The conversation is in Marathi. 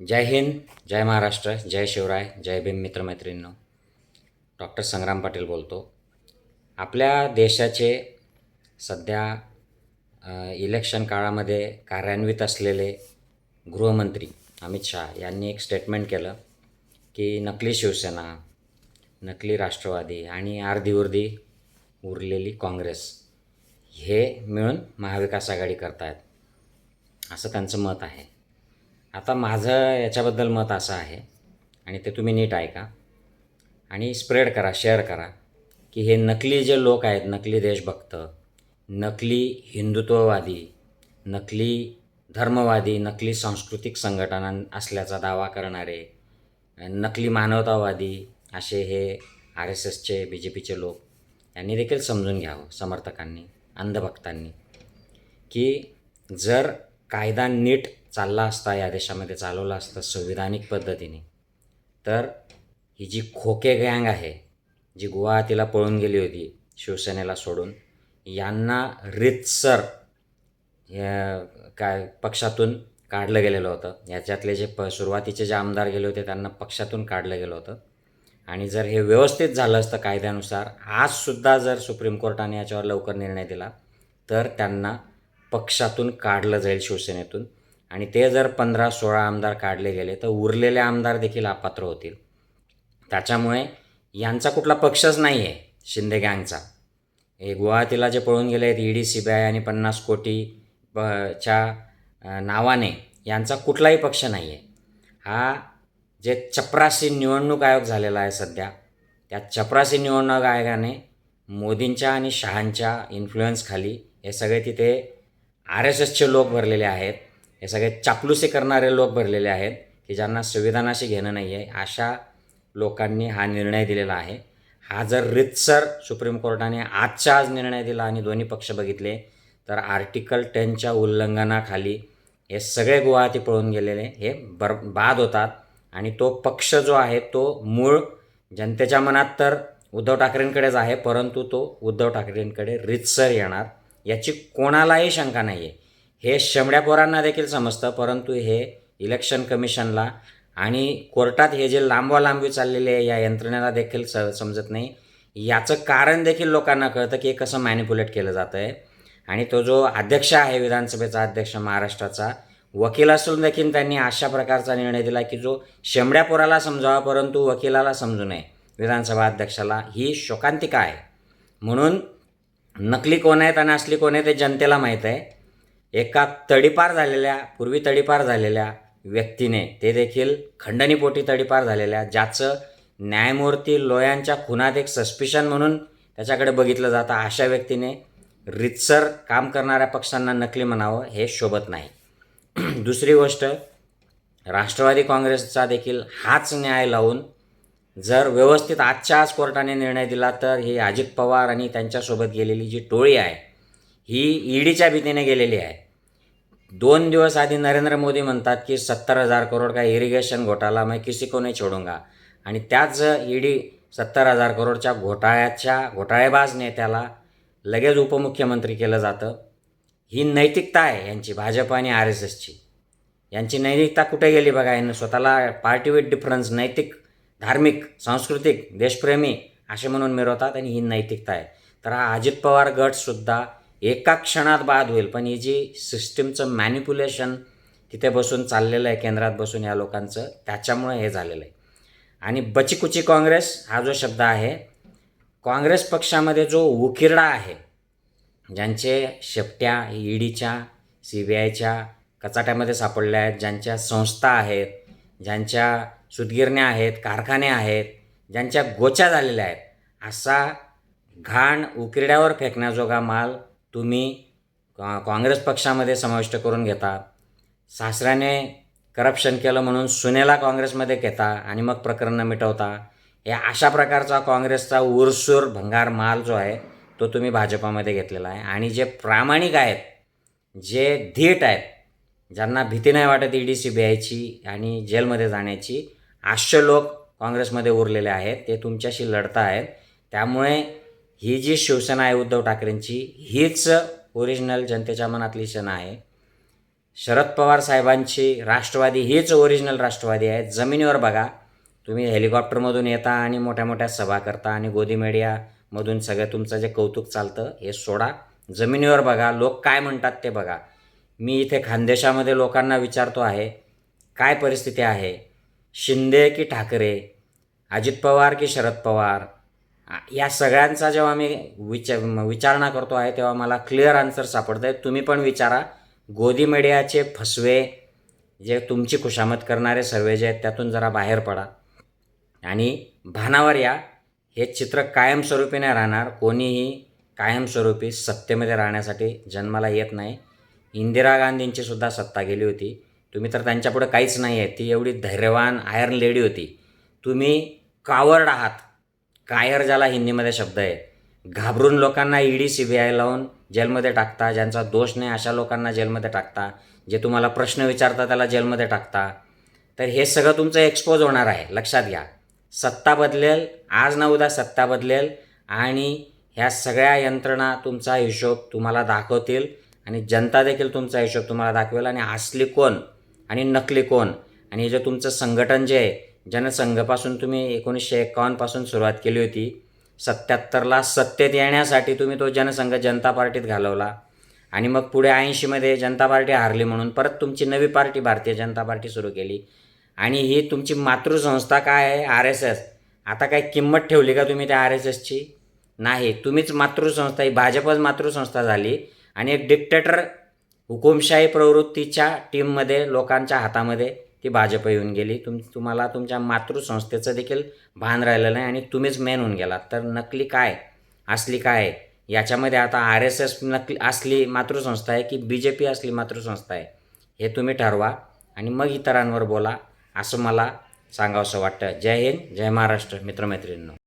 जय हिंद जय महाराष्ट्र जय शिवराय जय भीम मित्रमैत्रिणींनो. डॉक्टर संग्राम पाटील बोलतो. आपल्या देशाचे सध्या इलेक्शन काळामध्ये कार्यान्वित असलेले गृहमंत्री अमित शहा यांनी एक स्टेटमेंट केलं की नकली शिवसेना नकली राष्ट्रवादी आणि अर्धी उरलेली काँग्रेस हे मिळून महाविकास आघाडी करतायत. असं त्यांचं मत आहे. आता माझं याच्याबद्दल मत असं आहे आणि ते तुम्ही नीट ऐका. आणि स्प्रेड करा शेअर करा की हे नकली जे लोक आहेत नकली देशभक्त नकली हिंदुत्ववादी नकली धर्मवादी नकली सांस्कृतिक संघटना असल्याचा दावा करणारे नकली मानवतावादी असे हे आर एस एसचे बी जे पीचे लोक यांनी देखील समजून घ्यावं समर्थकांनी अंधभक्तांनी की जर कायदा नीट चालला असता या देशामध्ये चालवला असता संविधानिक पद्धतीने तर ही जी खोके गँग आहे जी गुवाहाटीला पळून गेली होती शिवसेनेला सोडून यांना रितसर काय पक्षातून काढलं गेलेलं होतं. याच्यातले जे प सुरुवातीचे जे आमदार गेले होते त्यांना पक्षातून काढलं गेलं होतं. आणि जर हे व्यवस्थित झालं असतं कायद्यानुसार आजसुद्धा जर सुप्रीम कोर्टाने याच्यावर लवकर निर्णय दिला तर त्यांना पक्षातून काढलं जाईल शिवसेनेतून. आणि ते जर पंधरा सोळा आमदार काढले गेले तर उरलेले आमदार देखील अपात्र होतील. त्याच्यामुळे यांचा कुठला पक्षच नाही आहे शिंदे गँगचा. हे गुवाहाटीला जे पळून गेले आहेत ईडी सी बी आय आणि पन्नास कोटी प च्या नावाने यांचा कुठलाही पक्ष नाही आहे हा जे चपरासी निवडणूक आयोग झालेला आहे सध्या त्या चपरासी निवडणूक आयोगाने मोदींच्या आणि शहांच्या इन्फ्लुएन्सखाली हे सगळे तिथे आर एस एसचे लोक भरलेले आहेत. हे सगळे चापलुसे करणारे लोक भरलेले आहेत की ज्यांना संविधानाशी घेणं नाही आहे अशा लोकांनी हा निर्णय दिलेला आहे. हा जर रितसर सुप्रीम कोर्टाने आजच्या आज निर्णय दिला आणि दोन्ही पक्ष बघितले तर आर्टिकल टेनच्या उल्लंघनाखाली हे सगळे गुवाहाटी पळून गेलेले हे बर बाद होतात. आणि तो पक्ष जो आहे तो मूळ जनतेच्या मनात तर उद्धव ठाकरेंकडेच आहे परंतु तो उद्धव ठाकरेंकडे रितसर येणार याची कोणालाही शंका नाही आहे हे शमड्या पोरांना देखील समजतं परंतु हे इलेक्शन कमिशनला आणि कोर्टात हे जे लांबवालांबी चाललेले आहे या यंत्रणेला देखील स समजत नाही. याचं कारण देखील लोकांना कळतं की हे कसं मॅनिप्युलेट केलं जातं आहे आणि तो जो अध्यक्ष आहे विधानसभेचा अध्यक्ष महाराष्ट्राचा वकील असून देखील त्यांनी अशा प्रकारचा निर्णय दिला की जो शेंबड्या पोराला समजावा परंतु वकिलाला समजू नये. विधानसभा अध्यक्षाला ही शोकांतिका आहे. म्हणून नकली कोण आहेत आणि असली कोण आहे ते जनतेला माहीत आहे. एका तडीपार झालेल्या पूर्वी तडीपार झालेल्या व्यक्तीने ते देखील खंडणीपोटी तडीपार झालेल्या ज्याचं न्यायमूर्ती लोयांच्या खुनात एक सस्पिशन म्हणून त्याच्याकडे बघितलं जातं. अशा व्यक्तीने रितसर काम करणाऱ्या पक्षांना नकली म्हणावं हे शोभत नाही. दुसरी गोष्ट राष्ट्रवादी काँग्रेसचा देखील हाच न्याय लावून जर व्यवस्थित आजच्या आज कोर्टाने निर्णय दिला तर ही अजित पवार आणि त्यांच्यासोबत गेलेली जी टोळी आहे ही ईडीच्या भीतीने गेलेली आहे. दोन दिवस आधी नरेंद्र मोदी म्हणतात की सत्तर हजार करोड का इरिगेशन घोटाला मैं किसी को नाही छोडूंगा. आणि त्याच ईडी सत्तर हजार करोडच्या घोटाळ्याच्या घोटाळेबाज नेत्याला लगेच उपमुख्यमंत्री केलं जातं. ही नैतिकता आहे यांची भाजप आणि आर एस एसची. यांची नैतिकता कुठे गेली बघा? यांनी स्वतःला पार्टी विथ डिफरन्स नैतिक धार्मिक सांस्कृतिक देशप्रेमी असे म्हणून मिरवतात आणि ही नैतिकता आहे. तर हा अजित पवार गटसुद्धा एका क्षणात बाद होईल. पण ही जी सिस्टीमचं मॅनिप्युलेशन तिथे बसून चाललेलं आहे केंद्रात बसून या लोकांचं त्याच्यामुळे हे झालेलं आहे. आणि बचीकुची काँग्रेस हा जो शब्द आहे काँग्रेस पक्षामध्ये जो उकिरडा आहे ज्यांचे शेपट्या ईडीच्या सी बी आयच्या कचाट्यामध्ये सापडल्या आहेत ज्यांच्या संस्था आहेत ज्यांच्या सुतगिरण्या आहेत कारखाने आहेत ज्यांच्या गोच्या झालेल्या आहेत असा घाण उकिरड्यावर फेकण्याजोगा माल तुम्ही का काँग्रेस पक्षामध्ये समाविष्ट करून घेता सासऱ्याने करप्शन केलं म्हणून सुनेला काँग्रेसमध्ये घेता आणि मग प्रकरणं मिटवता या अशा प्रकारचा काँग्रेसचा उरसूर भंगार माल जो आहे तो तुम्ही भाजपामध्ये घेतलेला आहे. आणि जे प्रामाणिक आहेत जे धीट आहेत ज्यांना भीती नाही वाटत ई डी सी बी आयची आणि जेलमध्ये जाण्याची असे लोक काँग्रेसमध्ये उरलेले आहेत. ते तुमच्याशी लढता आहेत. त्यामुळे ही जी शिवसेना आहे उद्धव ठाकरेंची हीच ओरिजिनल जनतेच्या मनातली सेना आहे. शरद पवार साहेबांची राष्ट्रवादी हीच ओरिजिनल राष्ट्रवादी आहे. जमिनीवर बघा तुम्ही हेलिकॉप्टरमधून येता आणि मोठ्या मोठ्या सभा करता आणि गोदी मीडियामधून सगळं तुमचं जे कौतुक चालतं हे सोडा. जमिनीवर बघा लोक काय म्हणतात ते बघा. मी इथे खानदेशामध्ये लोकांना विचारतो आहे काय परिस्थिती आहे? शिंदे की ठाकरे? अजित पवार की शरद पवार? या सगळ्यांचा जेव्हा मी विचार विचारणा करतो आहे तेव्हा मला क्लिअर आन्सर सापडत आहे तुम्ही पण विचारा. गोदी मीडियाचे फसवे जे तुमची खुशामत करणारे सर्वे जे आहेत त्यातून जरा बाहेर पडा. आणि भानावर या. हे चित्र कायमस्वरूपी नाही राहणार. कोणीही कायमस्वरूपी सत्तेमध्ये राहण्यासाठी जन्माला येत नाही. इंदिरा गांधींची सुद्धा सत्ता गेली होती. तुम्ही तर त्यांच्यापुढे काहीच नाही आहे. ती एवढी धैर्यवान आयर्न लेडी होती. तुम्ही कावर्ड आहात. कायर ज्याला हिंदीमध्ये शब्द आहे? घाबरून लोकांना ईडी सी बी आय लावून जेलमध्ये टाकता ज्यांचा दोष नाही अशा लोकांना जेलमध्ये टाकता जे तुम्हाला प्रश्न विचारता त्याला जेलमध्ये टाकता. तर हे सगळं तुमचं एक्सपोज होणार आहे. लक्षात घ्या. सत्ता बदलेल आज ना उद्या सत्ता बदलेल आणि ह्या सगळ्या यंत्रणा तुमचा हिशोब तुम्हाला दाखवतील आणि जनता देखील तुमचा हिशोब तुम्हाला दाखवेल. आणि असली कोण आणि नकली कोण आणि हे जे तुमचं संघटन जे आहे जनसंघपासून तुम्ही एकोणीसशे एकावन्नपासून सुरुवात केली होती. सत्याहत्तरला सत्तेत येण्यासाठी तुम्ही तो जनसंघ जनता पार्टीत घालवला. आणि मग पुढे ऐंशीमध्ये जनता पार्टी हारली म्हणून परत तुमची नवी पार्टी भारतीय जनता पार्टी सुरू केली. आणि ही तुमची मातृसंस्था काय आहे? R S S. आता काय किंमत ठेवली का तुम्ही त्या आर एस एसची? नाही. तुम्हीच मातृसंस्था ही भाजपच मातृसंस्था झाली. आणि एक डिक्टेटर हुकुमशाही प्रवृत्तीच्या टीममध्ये लोकांच्या हातामध्ये ती भाजप येऊन गेली. तुम तुम्हाला तुमच्या मातृसंस्थेचं देखील भान राहिलं नाही आणि तुम्हीच मेन होऊन गेलात. तर नकली काय? असली काय? आहे? याच्यामध्ये आता आर एस एस नकली असली मातृसंस्था आहे की बी जे पी असली मातृसंस्था आहे? हे तुम्ही ठरवा आणि मग इतरांवर बोला असं मला सांगावंसं वाटतं. जय हिंद जय महाराष्ट्र मित्रमैत्रिणींनो.